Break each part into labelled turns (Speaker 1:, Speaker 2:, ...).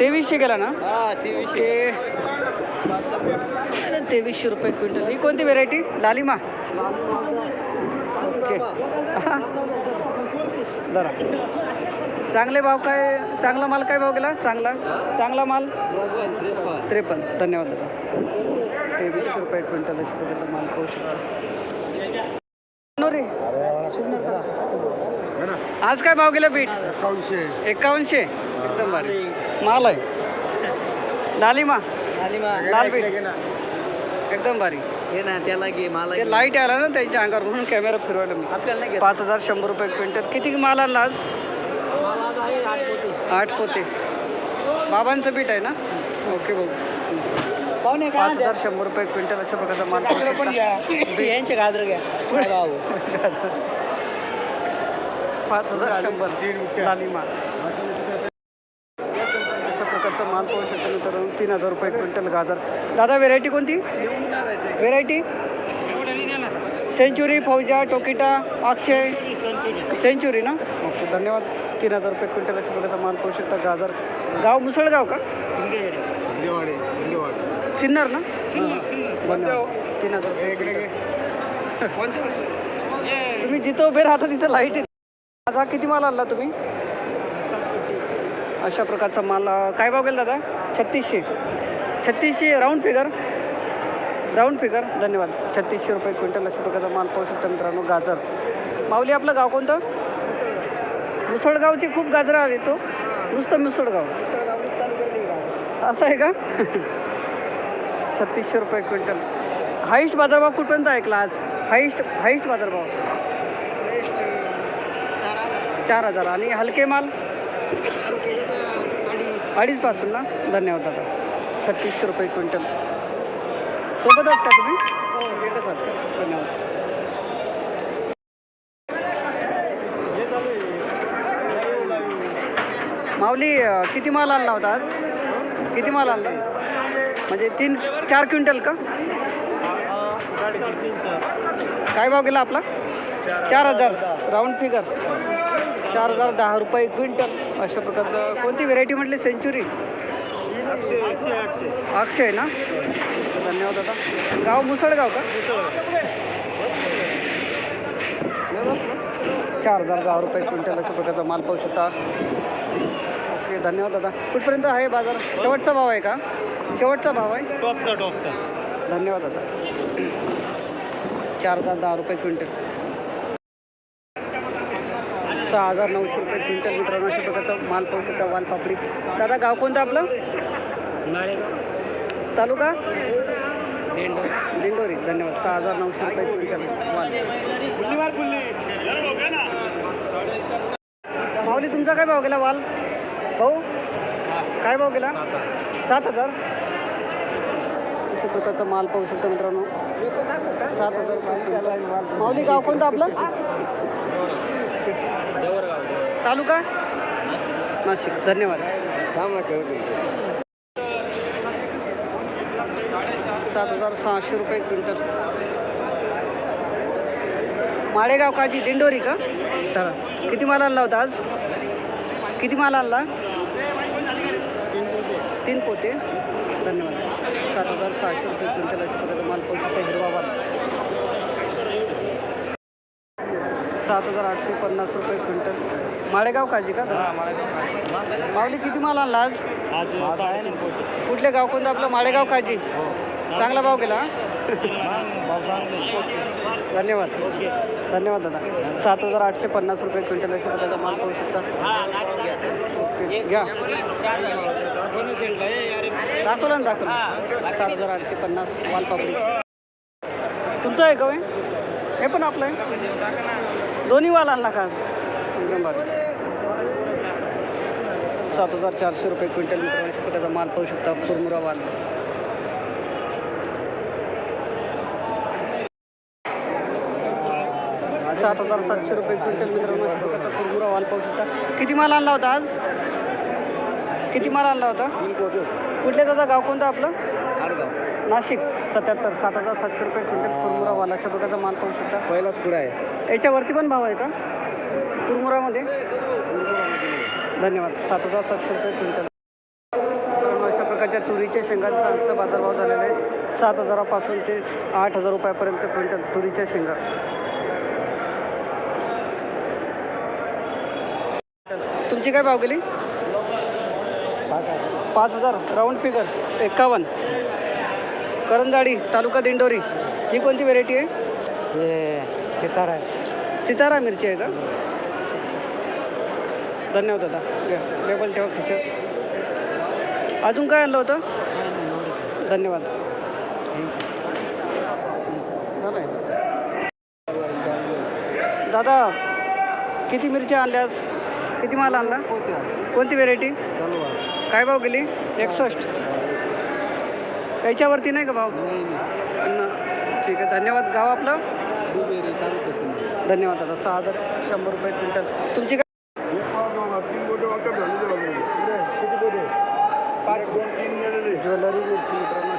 Speaker 1: तेवीसशे गेला ना?
Speaker 2: तेवीसशे
Speaker 1: ते तेवीसशे रुपये क्विंटल. ही कोणती व्हेरायटी लालिमा. ओके. जरा चांगले भाव काय चांगला माल काय भाव गेला? चांगला. चांगला माल? त्रेपन्न. धन्यवाद दादा. तेवीसशे रुपये क्विंटल अशा माल पाहू शकता. आज काय भाव गेला बीट
Speaker 3: एकावनशे
Speaker 1: एकावनशे एकदम भारी. माल आहे. लालिमा लाल बीट एकदम भारी.
Speaker 2: हे ना त्याला घे मला
Speaker 1: ते लाइट आला ना त्याच्या अंगावर म्हणून कॅमेरा फिरवायला मी.
Speaker 2: आपल्याला
Speaker 1: पाच हजार शंभर रुपये क्विंटल. किती माल आणला आज? आठ पोते. बाबांचं बीट आहे ना? ओके भाऊ
Speaker 2: पाहुणे
Speaker 1: पाच हजार शंभर रुपये क्विंटल अशा प्रकारचा माल.
Speaker 2: यांचे गाजर घ्या. भाऊ.
Speaker 1: पाच हजार शंभर लालिमा अशा प्रकारचा माल पाहू शकता मित्रांनो. तीन हजार रुपये क्विंटल गाजर. दादा व्हेरायटी कोणती? व्हेरायटी सेंचुरी फौजा टोकिटा अक्षय. सेंचुरी ना? ओके धन्यवाद. तीन हजार रुपये क्विंटल अशा प्रकारचा माल पाहू शकता गाजर. गाव मुसळगाव का? सिन्नर ना? धन्यवाद. तीन हजार तुम्ही जिथं उभे राहता तिथं लाइट आज हा किती माल आणला तुम्ही? अशा प्रकारचा माल काय भाव गेला दादा? छत्तीसशे. छत्तीसशे राऊंड फिगर राऊंड फिगर धन्यवाद. छत्तीसशे रुपये क्विंटल अशा प्रकारचा माल पाहू शकता मित्रांनो गाजर. माऊली आपलं गाव कोणतं? मुसळगावची खूप गाजरं आली तो. नुसतं मुसळगाव. असं आहे का? छत्तीसशे रुपये क्विंटल. हाईस्ट बाजारभाव कुठपर्यंत ऐकला आज? हाईस्ट हाईस्ट बाजारभाव. चार हजार. आणि हलके माल? अडीच पासून ना? धन्यवाद दादा. छत्तीसशे रुपये क्विंटल. सोबतच का तुम्ही? एकच आहात का? धन्यवाद. माऊली किती माल आणला होता आज? किती माल आणला? म्हणजे तीन चार क्विंटल का? काय भाव गेला आपला? चार हजार. Round figure. चार हजार दहा रुपये क्विंटल अशा प्रकारचं. कोणती व्हेरायटी म्हटली? सेंचुरी अक्षय ना? धन्यवाद दादा. गाव मुसळगाव का? चार हजार दहा रुपये क्विंटल अशा प्रकारचा माल पाहू शकता. ओके धन्यवाद दादा. कुठपर्यंत आहे बाजार? शेवटचा भाव आहे का? शेवटचा भाव आहे?
Speaker 2: टॉपचा टॉपचा.
Speaker 1: धन्यवाद दादा. चार हजार दहा रुपये क्विंटल. सहा हजार नऊशे रुपये क्विंटल मित्रांनो अशा प्रकारचा माल पाहू शकता वालपापडी दादा गाव कोणतं आपलं? तालुका? दिंडोरी. धन्यवाद. सहा हजार नऊशे रुपये क्विंटल माल माऊली तुमचा काय भाव गेला वाल? भाऊ? काय भाव गेला? सात हजार. अशा प्रकारचा माल पाहू शकता मित्रांनो. सात हजार रुपये क्विंटल. माऊली गाव कोणतं आपलं? तालुका? नाशिक. धन्यवाद. सात हजार सहाशे रुपये क्विंटल. माळेगाव काजी दिंडोरी का? चला किती माल आणला होता आज? किती माल आणला? तीन पोते. धन्यवाद. सात हजार सहाशे रुपये क्विंटल अशा प्रकारचा माल पाहू हिरवा माल. सात हजार आठशे पन्नास रुपये क्विंटल. माळेगाव काजी का? माऊली किती माल आणला आज? कुठले गाव कोणतं आपलं? माळेगाव काजी चांगला भाव गेला धन्यवाद. धन्यवाद दादा. सात हजार आठशे पन्नास रुपये क्विंटल अशा प्रकारचा माल पाहू शकता. घ्या. दाखवलं ना दाखवलं. सात हजार आठशे पन्नास वालपापडी तुमचं आहे का हे? हे पण आपलं आहे? दोन्ही वाल आणला का? आज सात हजार चारशे रुपये क्विंटल मित्रांनो. अशा माल पाहू शकता कुरमुरा वाल सात हजार सातशे रुपये क्विंटल मित्रांनो. अशा कुरमुरा वाल पाहू शकता. किती माल आणला होता आज? किती माल आणला होता? कुठल्या दादा? गाव कोणतं आपलं? नाशिक सत्याहत्तर सात हजार सातशे रुपये क्विंटल कुरमुरावाला अशा प्रकारचा माल पाहू शकता.
Speaker 2: पहिलाच पुढे आहे.
Speaker 1: याच्यावरती पण भाव आहे का? कुरमुरामध्ये? धन्यवाद. सात हजार सातशे रुपये क्विंटल. अशा प्रकारच्या तुरीच्या शेंगांचा आजचा बाजारभाव झालेला आहे. सात हजारापासून ते आठ हजार रुपयापर्यंत क्विंटल तुरीच्या शेंगा. तुमची काय भाव गेली? पाच हजार. Round figure. एक्कावन्न करंजाडी तालुका दिंडोरी. ही कोणती व्हेरायटी आहे?
Speaker 2: हे केतार आहे.
Speaker 1: सितारा मिरची आहे का? धन्यवाद दादा. लेबल ठेवा खिशात. अजून काय आणलं होतं? धन्यवाद. दादा किती मिरच्या आणल्यास किती माल आणला? कोणती व्हेरायटी काय भाव गेली? एकसष्ट. याच्यावरती नाही का भाव ठीक आहे धन्यवाद गाव आपलं धन्यवाद दादा सहा हजार शंभर रुपये क्विंटल तुमची काय. ज्वेलरी मिरची मित्रांनो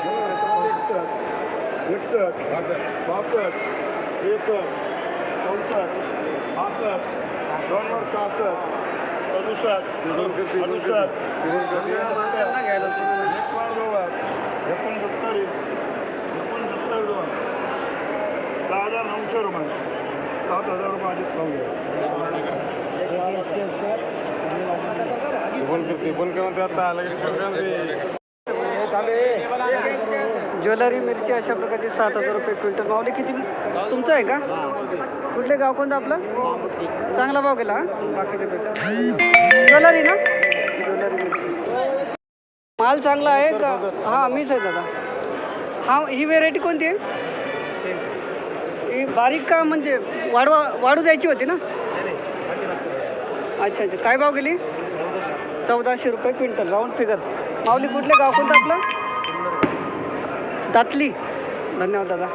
Speaker 1: घ्यायला तुम्ही.
Speaker 3: एकोणसत्तर एकोणसत्तर दोन. सहा हजार नऊशे रुपये. सात हजार रुपये आधीच खाऊ
Speaker 1: ज्वेलरी मिरची अशा प्रकारचे सात हजार रुपये क्विंटल. मावले किती? तुमचं आहे का? कुठले गाव कोणतं आपलं? चांगला भाव गेला बाकीच्या पेक्षा. ज्वेलरी ना? माल चांगला आहे का? हां मीच आहे दादा. हा ही व्हेरायटी कोणती आहे? ही बारीक का म्हणजे वाढवा वाढू द्यायची होती ना? अच्छा अच्छा. काय भाव गेली? चौदाशे रुपये क्विंटल राऊंड फिगर माऊली कुठले गाव? कोणतं आपलं? दातली. धन्यवाद दादा.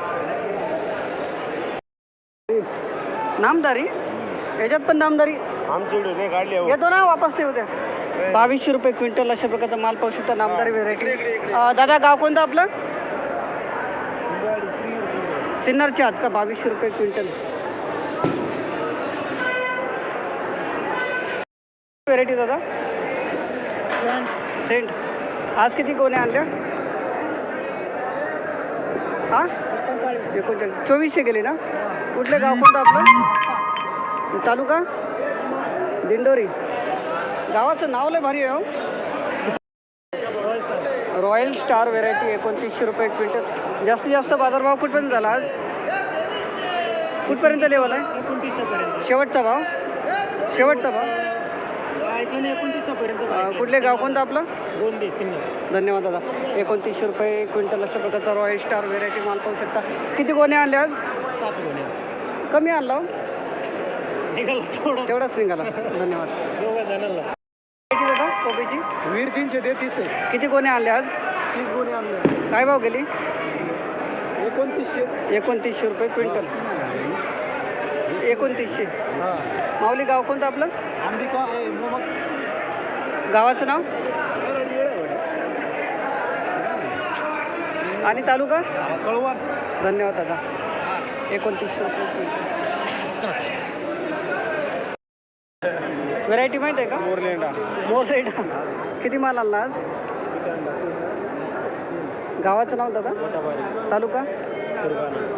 Speaker 1: नामदारी? याच्यात पण नामदारी?
Speaker 3: काढली
Speaker 1: येतो ना वापस ते उद्या. बावीसशे रुपये क्विंटल अशा प्रकारचा माल पाहू शकता नामदारी व्हेरायटी दादा गाव कोणतं आपलं? सिन्नरच्या आत का? बावीसशे रुपये क्विंटल. व्हेरायटी दादा? सेंट आज किती कोणी आणल्या? हा? एकोणचाळीस. चोवीसशे गेले ना? कुठलं गाव कोणतं आपलं? तालुका? दिंडोरी. गावाचं नाव लय भारी आहे रॉयल स्टार व्हेरायटी एकोणतीसशे रुपये क्विंटल जास्तीत जास्त बाजारभाव कुठपर्यंत झाला आज? कुठपर्यंत लेवल आहे?
Speaker 2: एकोणतीसशेपर्यंत.
Speaker 1: शेवटचा भाव? शेवटचा भाव? कुठले गाव कोणतं आपलं? धन्यवाद दादा. एकोणतीसशे रुपये क्विंटल अशा प्रकारचा रॉयल स्टार व्हेरायटी माल पाहू शकता. किती गोणे आणले आज?
Speaker 2: सात गुन्हे
Speaker 1: कमी आणला हो. तेवढाच निघाला. धन्यवाद. कोबीची
Speaker 2: वीर तीनशे तेहतीस आहे.
Speaker 1: किती गोणे आणले आज?
Speaker 2: तीस गुन्हे आणले.
Speaker 1: काय भाव गेली?
Speaker 2: एकोणतीसशे.
Speaker 1: एकोणतीसशे रुपये क्विंटल. एकोणतीसशे.
Speaker 2: हां.
Speaker 1: माऊली गाव कोणतं आपलं?
Speaker 2: आहे
Speaker 1: गावाचं नाव? आणि तालुका?
Speaker 2: कळवण.
Speaker 1: धन्यवाद दादा. एकोणतीसशे रुपये क्विंटल. व्हेरायटी माहीत आहे का?
Speaker 2: मोरलेंडा.
Speaker 1: मोर रेट किती माल आणला आज? गावाचं नाव दादा? तालुका?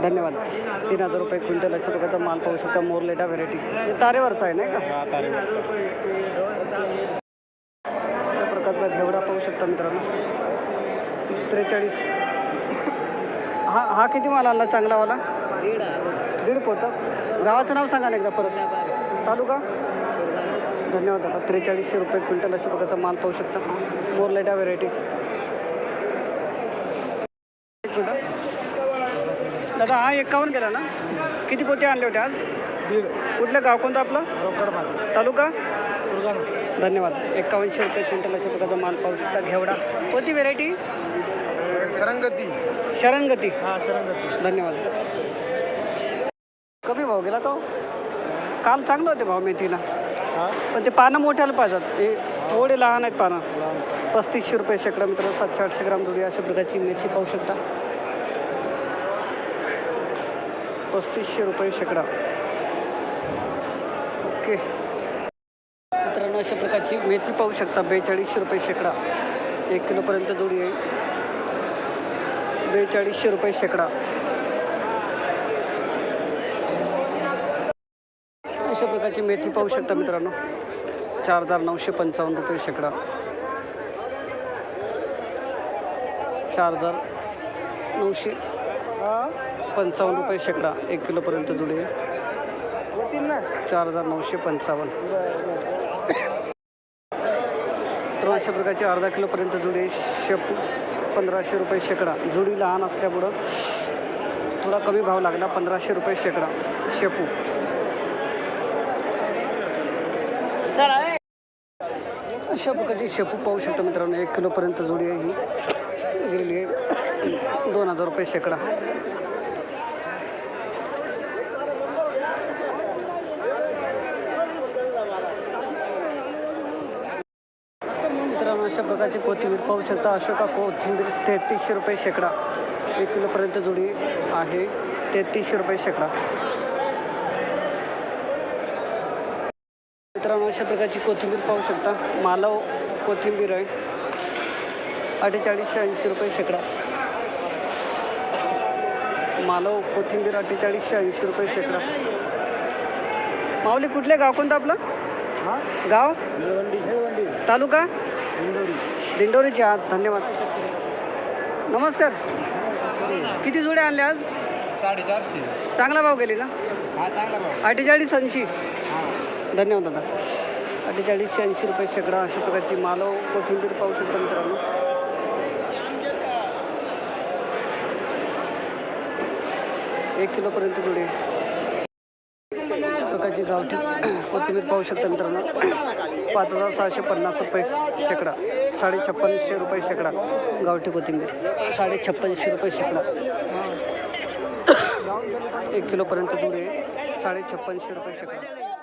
Speaker 1: धन्यवाद. तीन हजार रुपये क्विंटल अशा प्रकारचा माल पाहू शकता. मोरलेटा व्हेरायटी हे तारेवरचा आहे नाही का? अशा प्रकारचा घेवडा पाहू शकता मित्रांनो. त्रेचाळीस. हा हा किती माल आणला चांगलावाला दीड पोतं. गावाचं नाव सांगा ना एकदा परत. तालुका? धन्यवाद दादा त्रेचाळीसशे रुपये क्विंटल अशा प्रकारचा माल पाहू शकता. मोरलेटा व्हेरायटी एक मिनटं दादा हा एकावन्न गेला ना? किती पोते आणले होते आज? कुठलं गाव कोणतं आपलं? तालुका? धन्यवाद. एकावन्नशे रुपये क्विंटल अशा प्रकारचा माल पाहू शकता. घेवडा. कोणती व्हेरायटी
Speaker 3: सरंगती.
Speaker 1: शरणगती
Speaker 3: हा सरंगती.
Speaker 1: धन्यवाद. कमी भाव गेला तो? काल चांगले होते भाव मेथीला. पण ते पानं मोठ्याला पाहिजेत. हे थोडे लहान आहेत पानं. पस्तीसशे रुपये शेकडा मित्र सातशे आठशे ग्राम जुडी अशा प्रकारची मेथी पाहू शकता. पस्तीसशे रुपये शेकडा. ओके. मित्रांनो अशा प्रकारची मेथी पाहू शकता. बेचाळीसशे रुपये शेकडा. एक किलोपर्यंत जोडी येईल बेचाळीसशे रुपये शेकडा. प्रकारची मेथी पाहू शकता मित्रांनो. चार हजार नऊशे पंचावन्न रुपये शेकडा. चार हजार नऊशे पंचावन्न रुपये शेकडा. एक किलोपर्यंत जुडी चार हजार नऊशे पंचावन्न. तर अशा प्रकारची अर्धा किलोपर्यंत जुडे शेपू पंधराशे रुपये शेकडा. जुडी लहान असल्यामुळं थोडा कमी भाव लागला. पंधराशे रुपये शेकडा. शेपू अशा प्रकारची शेपू पाहू शकता मित्रांनो एक किलोपर्यंत जोडी आहे ही. गेलेली आहे. दोन हजार रुपये शेकडा. मित्रांनो अशा प्रकारची कोथिंबीर पाहू शकता. अशोका कोथिंबीर तेहतीसशे रुपये शेकडा. एक किलोपर्यंत जोडी आहे. तेहतीसशे रुपये शेकडा. मित्रांनो अशा प्रकारची कोथिंबीर पाहू शकता. मालव कोथिंबीर आहे. अठ्ठेचाळीसशे ऐंशी रुपये शेकडा. मालव कोथिंबीर अठ्ठेचाळीसशे ऐंशी रुपये शेकडा. माऊली कुठले गाव कोणतं आपलं? गाव? तालुका? दिंडोरीचे आहात धन्यवाद. नमस्कार. किती जोड्या आणल्या आज?
Speaker 2: साडेचारशे.
Speaker 1: चांगला भाव गेली ना?
Speaker 2: हा
Speaker 1: अठ्ठेचाळीस ऐंशी. धन्यवाद दादा. अठ्ठेचाळीसशे ऐंशी रुपये शेकडा अशा प्रकारची मालव हो. कोथिंबीर पाहू शकतो मित्रांनो. एक किलोपर्यंत जुडे. अशा प्रकारची गावठी कोथिंबीर पाहू शकता मित्रांनो. पाच हजार सहाशे पन्नास रुपये शेकडा. साडे छप्पनशे रुपये शेकडा गावठी कोथिंबीर. साडे छप्पनशे रुपये शेकडा. एक किलोपर्यंत जुडे. साडे छप्पनशे रुपये शेकडा.